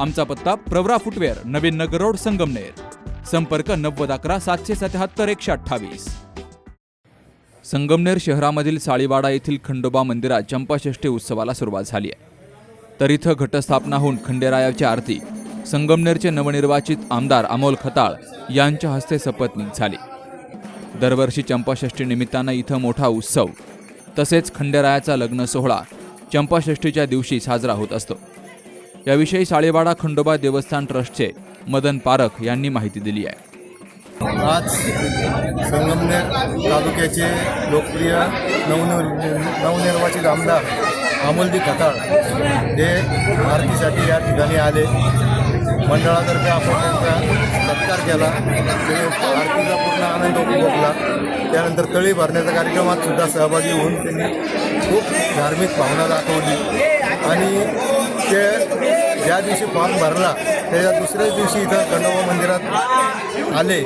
आमचा पत्ता Pravara footwear Navin Nagar road Sangamner. संपर्क नव्वद अकरा सातशे सत्याहत्तर एकशे अठ्ठावीस. संगमनेर शहरामधील साळीवाडा येथील खंडोबा मंदिरात चंपाषष्ठी उत्सवाला सुरुवात झाली आहे. तर इथं घटस्थापना होऊन खंडेरायाची आरती संगमनेरचे नवनिर्वाचित आमदार अमोल खताळ यांच्या हस्ते सपत्नीक झाली. दरवर्षी चंपाषष्ठी निमित्तानं इथं मोठा उत्सव तसेच खंडेरायाचा लग्न सोहळा चंपाषष्ठीच्या दिवशी साजरा होत असतो. याविषयी साळेवाडा खंडोबा देवस्थान ट्रस्टचे मदन पारख यांनी माहिती दिली आहे. आज संगमनेर तालुक्याचे लोकप्रिय नवनिर् नवनिर्वाचित आमदार अमोलजी खताळ हे आरतीसाठी या ठिकाणी आले. मंडळातर्फे आपण त्यांचा सत्कार केला. ते आरतीचा पूर्ण आनंद उपभोगला. त्यानंतर तळी भरण्याच्या कार्यक्रमात सुद्धा सहभागी होऊन त्यांनी खूप धार्मिक भावना दाखवली. आणि ते ज्या दिवशी फॉर्म भरला त्याच्या दुसऱ्याच दिवशी इथं खंडोबा मंदिरात आले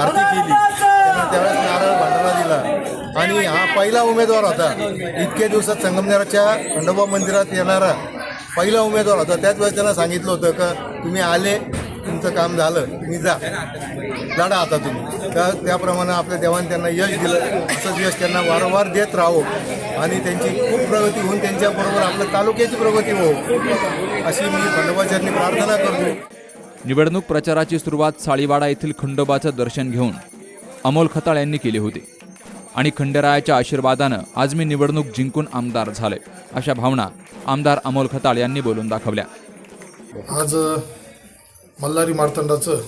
आरती केली. त्यांना त्यावेळेस नारळ भांडारा दिला. आणि हा पहिला उमेदवार होता. इतक्या दिवसात संगमनेराच्या खंडोबा मंदिरात येणारा पहिला उमेदवार होता. त्याच वेळेस त्यांना सांगितलं होतं का तुम्ही आले तुमचं काम झालं तुम्ही जा. लढा आता तुम्ही. तर त्याप्रमाणे आपल्या देवाने त्यांना यश दिलं. असंच यश त्यांना वारंवार देत राहो. आणि त्यांची खूप प्रगती होऊन त्यांच्याबरोबर आपल्या तालुक्याची प्रगती हो अशी मी खंडोबाचरणी प्रार्थना करतो. निवडणूक प्रचाराची सुरुवात साळीवाडा येथील खंडोबाचं दर्शन घेऊन अमोल खताळ यांनी केली होती. आणि खंडेरायाच्या आशीर्वादानं आज मी निवडणूक जिंकून आमदार झाले अशा भावना आमदार अमोल खताळ यांनी बोलून दाखवल्या. आज मल्हारी मार्तंडाचं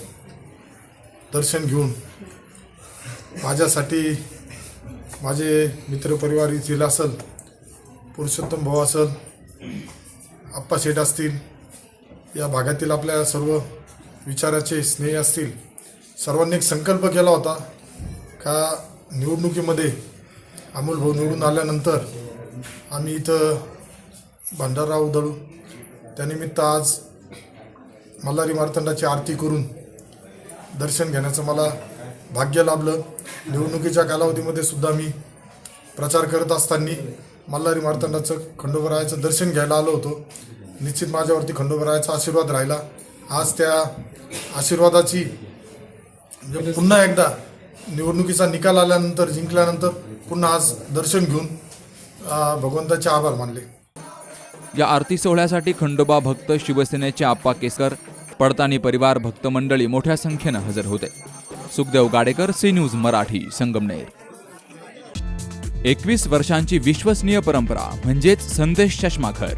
दर्शन घेऊन माझ्यासाठी माझे मित्रपरिवार येथील असेल पुरुषोत्तम भाऊ असेल आप्पा शेठ असतील या भागातील आपल्या सर्व विचाराचे स्नेही असतील. सर्वांनी एक संकल्प केला होता का निवडणुकीमध्ये अमोल भाऊ निवडून आल्यानंतर आम्ही इथं भंडारा उधळू त्यानिमित्त आज मल्हारी मार्तंडाची आरती करून दर्शन घेण्याचं मला भाग्य लाभलं. निवडणुकीच्या कालावधीमध्ये सुद्धा मी प्रचार करत असताना मल्हारी मार्तंडाचं खंडोबरायाचं दर्शन घ्यायला आलो होतो. निश्चित माझ्यावरती खंडोबरायाचा आशीर्वाद राहिला. आज त्या आशीर्वादाची म्हणजे पुन्हा एकदा निवडणुकीचा निकाल आल्यानंतर जिंकल्यानंतर पुन्हा आज दर्शन घेऊन भगवंताचे आभार मानले. या आरती सोहळ्यासाठी खंडोबा भक्त शिवसेनेचे आप्पा केसकर पडतानी परिवार भक्त मंडळी मोठ्या संख्येनं हजर होते. Sukhdev Gadekar C news Marathi Sangamner. एकवीस वर्षांची विश्वसनीय परंपरा म्हणजेच संदेश चष्माघर.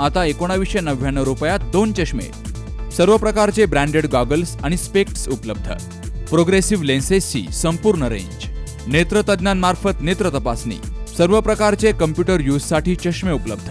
आता एकोणावीसशे नव्याण्णव रुपयात दोन चष्मे. सर्व प्रकारचे ब्रँडेड गॉगल्स आणि स्पेक्ट्स उपलब्ध. प्रोग्रेसिव्ह लेन्सेसची संपूर्ण रेंज. नेत्रतज्ञांमार्फत नेत्र तपासणी. सर्व प्रकारचे कम्प्युटर यूजसाठी चष्मे उपलब्ध.